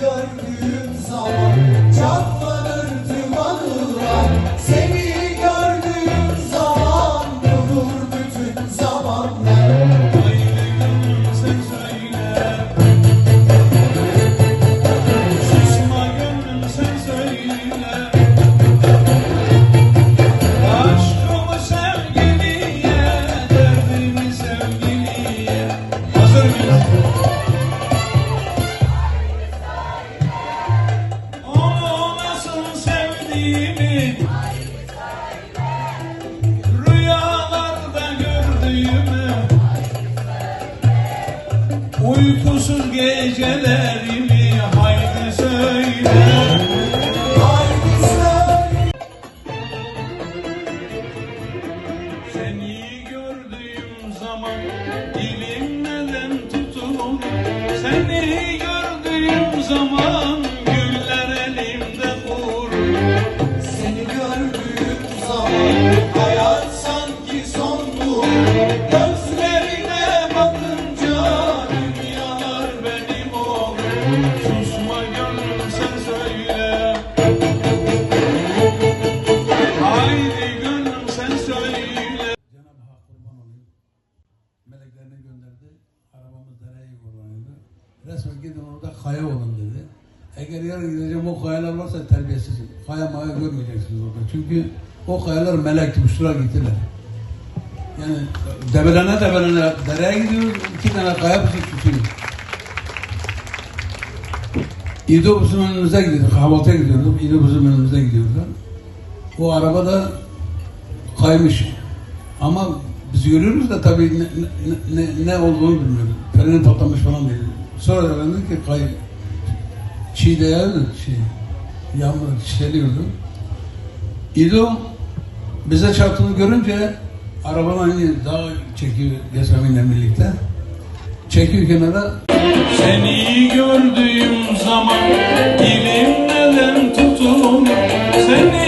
gördüğüm zaman söyle Çünkü o kayalar melekti. Uçtular gittiler. Yani debelene debelene dereye gidiyoruz. iki tane kaya bizi tutuyor. İdo bizim önümüze gidiyordu. Kahvaltıya gidiyorduk. İdo bizim önümüze gidiyordu. O araba da kaymış. Ama biz görüyoruz da tabii ne, ne, ne, ne olduğunu bilmiyoruz. Freni patlamış falan değil. Sonra öğrendik ki kay çiğ değerli şey yağmur çiseliyordu. İdo bize çarptığını görünce arabanın hani daha çekiyor Yasemin'le birlikte. Çekiyor kenara Seni gördüğüm zaman dilim neden tutulur Seni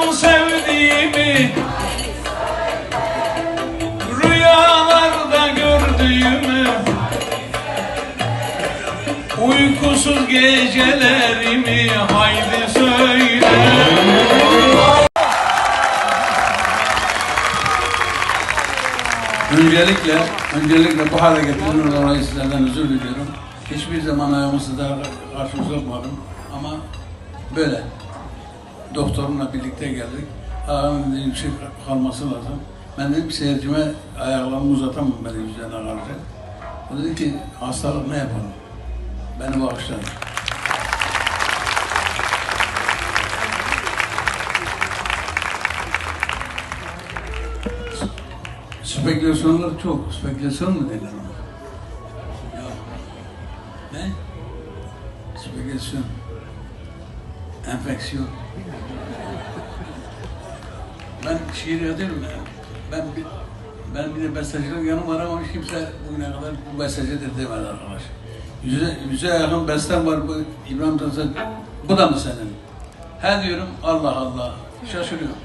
Sevdiğimi Rüyalarda gördüğümü Uykusuz gecelerimi haydi söyle Öncelikle, öncelikle bu hale getirdiğiniz dolayı sizlerden özür diliyorum. Hiçbir zaman ayağımı size karşı uzatmadım ama böyle. Doktorumla birlikte geldik. Ayağımın dedi, yüksek kalması lazım. Ben dedim seyircime ayaklarımı uzatamam böyle yüzlerine karşı. O dedi ki hastalık ne yapalım? Beni bağışladı. Spekülasyonlar çok. Spekülasyon mu derler ona? Ya. Ne? Spekülasyon. Enfeksiyon. Ben şiir yazıyorum ya. Ben bir, ben bir de bestecilik yanım var ama hiç kimse bugüne kadar bu bestecidir demedi arkadaş. Yüze, yüze yakın bestem var bu İbrahim Tatlıses. Bu da mı senin? He diyorum Allah Allah. Şaşırıyorum.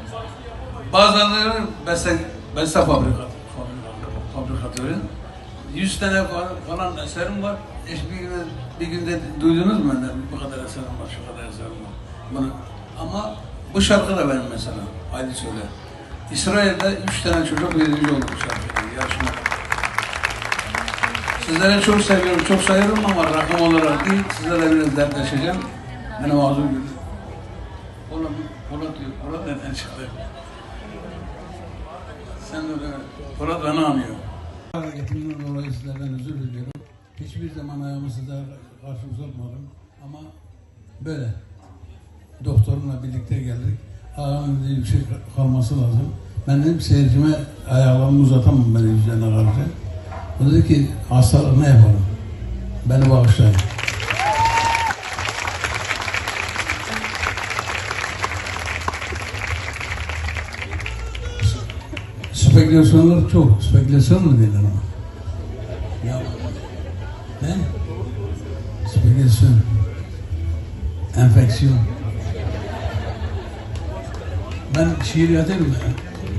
Bazıları beste, beste fabrikat, fabrikatörü. 100 tane falan, eserim var. Hiç bir, bir günde duydunuz mu benden? Bu kadar eserim var, şu kadar eserim var. Bunu. Ama bu şarkı da benim mesela. Haydi söyle. İsrail'de üç tane çocuk birinci oldu bu şarkıda. Yarışma. Sizleri çok seviyorum, çok sayıyorum ama rakam olarak değil. Sizlerle biraz dertleşeceğim. Benim ağzım gülüyor. Polat, Polat diyor. Polat nereden çıktı? Sen de Polat beni anıyor. Hareketimden dolayı sizlerden özür diliyorum. Hiçbir zaman ayağımı size karşı uzatmadım. Ama böyle. Doktorumla birlikte geldik. Ayağımın yüksek kalması lazım. Ben dedim seyircime ayağımı uzatamam ben yüzlerine karşı. O dedi ki hastalık ne yapalım? Beni bağışlayın. Spekülasyonlar çok. Spekülasyon mu derler ama? Ya, ne? Spekülasyon. Enfeksiyon. Ben şiir yazarım.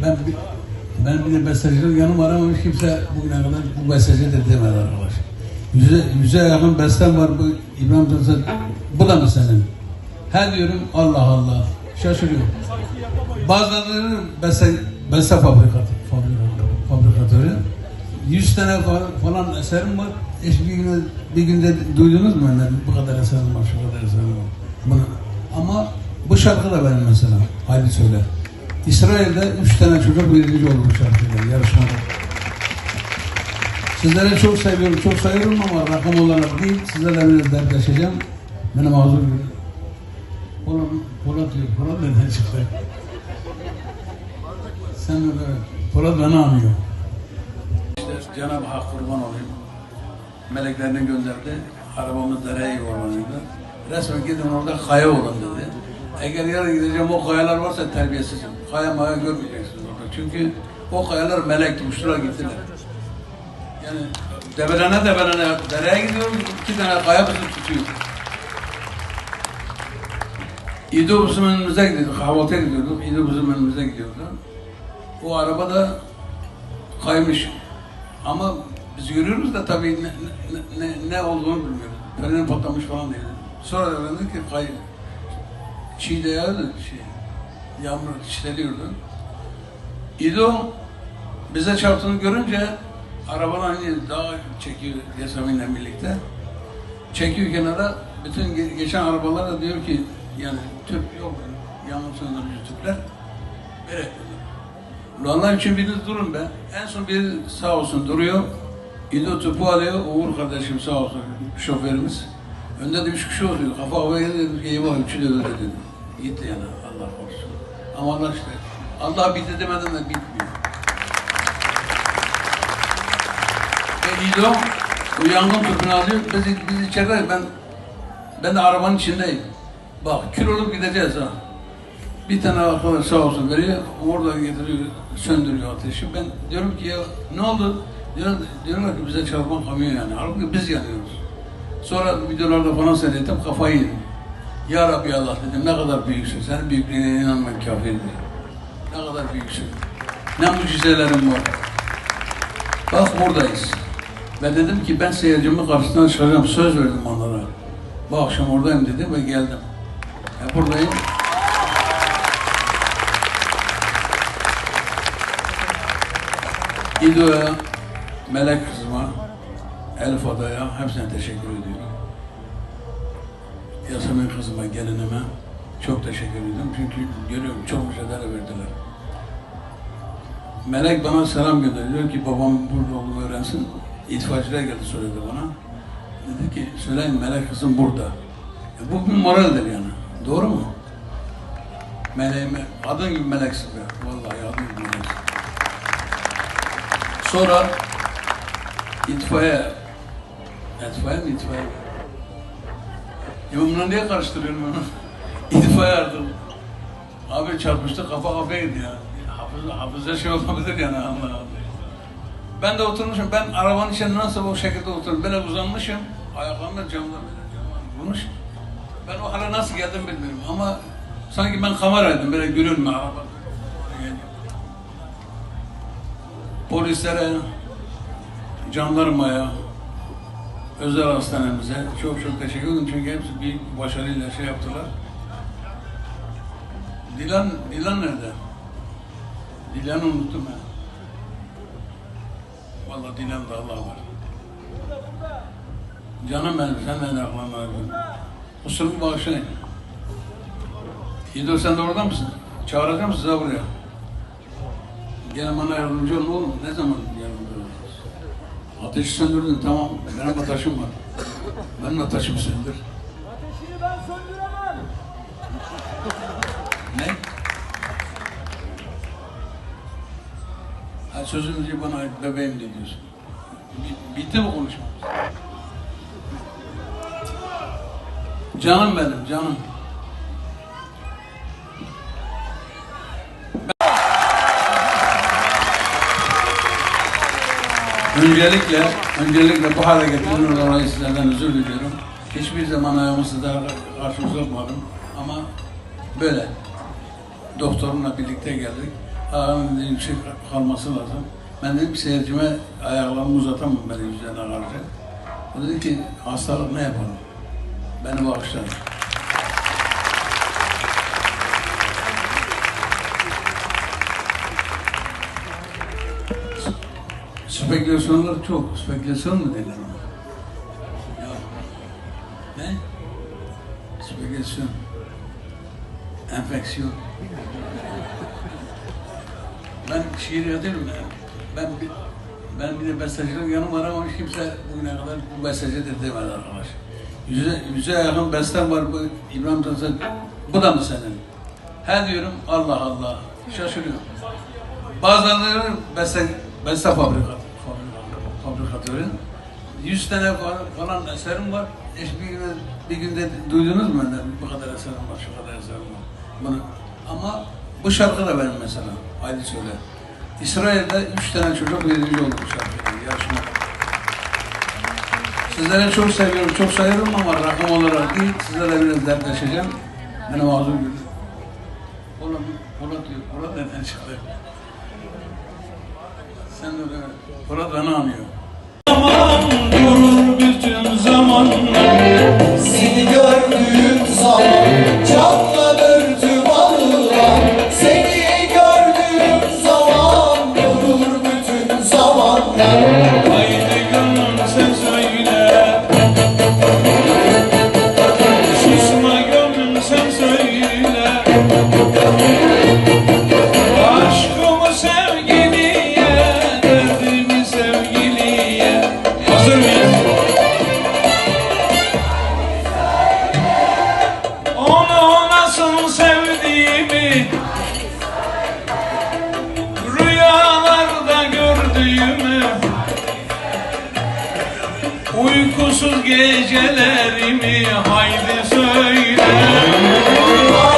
Ben bir, ben bir de bestecilik yanım aramamış kimse bugüne kadar bu besteci de demedi arkadaş. Yüze, yüze yakın bestem var bu İbrahim Tatlıses. Bu da mı senin? He diyorum Allah Allah. Şaşırıyorum. Bazıları beste, beste fabrikat, fabrikat, fabrikatörü. 100 tane falan, eserim var. Hiç bir günde, bir günde duydunuz mu benden? Bu kadar eserim var, şu kadar eserim var. Bunu. Ama bu şarkı da benim mesela. Haydi söyle. İsrail'de üç tane çocuk birinci oldu bu şarkıyla, yarışmada. Sizleri çok seviyorum, çok sayıyorum ama rakam olarak değil, sizlerle biraz dertleşeceğim. Benim ağzım gülüyor. Polat, Polat diyor, Polat nereden çıktı? Sen de böyle, Polat beni anlıyor. İşte Cenab-ı Hak kurban olayım. Meleklerini gönderdi. Arabamız dereye yuvarlanıyordu. Resmen gidin orada kaya olun dedi. Eğer yarın gideceğim o kayalar varsa terbiyesizim. Kaya maya görmeyeceksiniz orada. Çünkü o kayalar melekti, uçtular gittiler. Yani debelene debelene dereye gidiyorum, iki tane kaya bizi tutuyor. İdo bizim önümüze gidiyorduk, kahvaltıya gidiyorduk. İdo bizim önümüze gidiyordu. O araba da kaymış. Ama biz görüyoruz da tabii ne, ne, ne, ne olduğunu bilmiyoruz. Freni patlamış falan değil. Sonra öğrendik ki kay, çiğ de yağdı, şey, yağmur çiğdeliyordu. İdo bize çarptığını görünce arabanın hani daha çekiyor Yasemin'le birlikte. Çekiyor kenara, bütün ge- geçen arabalar da diyor ki yani tüp yok, yağmur söndürücü tüpler. Böyle. Allah için biriniz durun be. En son biri sağ olsun duruyor. İdo tüpü alıyor. Uğur kardeşim sağ olsun şoförümüz. Önde de üç kişi oluyor. Kafa havaya dedi eyvah üçü de öyle dedi. Gitti yani Allah korusun. Ama Allah işte. Allah bitti demeden de bitmiyor. Ve İdo bu yangın tüpünü alıyor. Biz, biz içeride ben ben de arabanın içindeyim. Bak kül olup gideceğiz ha. Bir tane arkadaş sağ olsun veriyor, orada getiriyor, söndürüyor ateşi. Ben diyorum ki ya ne oldu? Diyor, diyorlar ki bize çarpan kamyon yani. Halbuki biz yanıyoruz. Sonra videolarda falan seyrettim, kafayı yedim. Ya Rabbi Allah dedim, ne kadar büyüksün. Senin büyüklüğüne inanmak kafirdir. Ne kadar büyüksün. Ne mucizelerin var. Bak buradayız. Ben dedim ki ben seyircimin karşısına çıkacağım, söz verdim onlara. Bu akşam oradayım dedim ve geldim. Ya buradayım. İdo'ya, Melek kızıma, Elif Ada'ya hepsine teşekkür ediyorum. Yasemin kızıma, gelinime çok teşekkür ediyorum. Çünkü görüyorum çok mücadele verdiler. Melek bana selam gönderiyor. Diyor ki babam burada olduğunu öğrensin. İtfaiyeciler geldi söyledi bana. Dedi ki söyleyin Melek kızım burada. E, bu bir moraldir yani. Doğru mu? Meleğime, adın gibi meleksin be. Vallahi adın gibi meleksin. Sonra itfaiye, itfaiye mi itfaiye? Ya bunları niye karıştırıyorum onu? itfaiye aradım. Abi çarpıştı kafa kafaya gidiyor ya. Hafız, hafıza şey olabilir yani Allah Allah. Ben de oturmuşum, ben arabanın içinde nasıl o şekilde oturdum, böyle uzanmışım, ayaklarımda camda böyle vurmuş. Ben o hale nasıl geldim bilmiyorum ama sanki ben kameraydım, böyle görüyorum araba. polislere, jandarmaya, özel hastanemize çok çok teşekkür ederim çünkü hepsi büyük başarıyla şey yaptılar. Dilan, Dilan nerede? Dilan'ı unuttum ya. Vallahi Dilan'da Allah var. Canım benim, sen beni aklıma verdin. Kusuruma bağışlayın. İdo sen de orada mısın? Çağıracağım size buraya. Gel bana yardımcı olun oğlum. Ne zaman yardımcı olacağız? Ateşi söndürdün tamam. Benim ateşim var. Benim ateşimi söndür. Ateşini ben söndüremem. Ne? Ha, sözünüzü bana bebeğim de diyorsun. Bi- Bitti mi konuşmamız? Canım benim, canım. Öncelikle, öncelikle bu hale getirdiğiniz dolayı sizlerden özür diliyorum. Hiçbir zaman ayağımı size karşı uzatmadım ama böyle. Doktorumla birlikte geldik. Ayağımın yüksek kalması lazım. Ben dedim seyircime ayaklarımı uzatamam ben yüzlerine karşı. O dedi ki hastalık ne yapalım? Beni bağışlar. Spekülasyonlar çok. Spekülasyon mu denir ona? Ya. Ne? Spekülasyon. Enfeksiyon. Ben şiir yazıyorum ya. Ben bir, ben bir de bestecilik yanım var ama hiç kimse bugüne kadar bu bestecidir demedi arkadaş. Yüze, yüze yakın bestem var bu İbrahim Tatlıses. Bu da mı senin? He diyorum Allah Allah. Şaşırıyorum. Bazıları beste, beste fabrikat, fabrikatörü. 100 tane falan, eserim var. Hiç bir, günde, bir günde duydunuz mu benden? Bu kadar eserim var, şu kadar eserim var. Bunu. Ama bu şarkı da benim mesela. Haydi söyle. İsrail'de üç tane çocuk birinci oldu bu şarkıyla, yarışma. Sizleri çok seviyorum, çok sayıyorum ama rakam olarak değil, sizlerle biraz dertleşeceğim. Benim ağzım gülüyor. Polat, Polat diyor, Polat nereden çıktı? Sen de öyle, Polat beni anıyor. Zaman durur bütün Uykusuz gecelerimi haydi söyle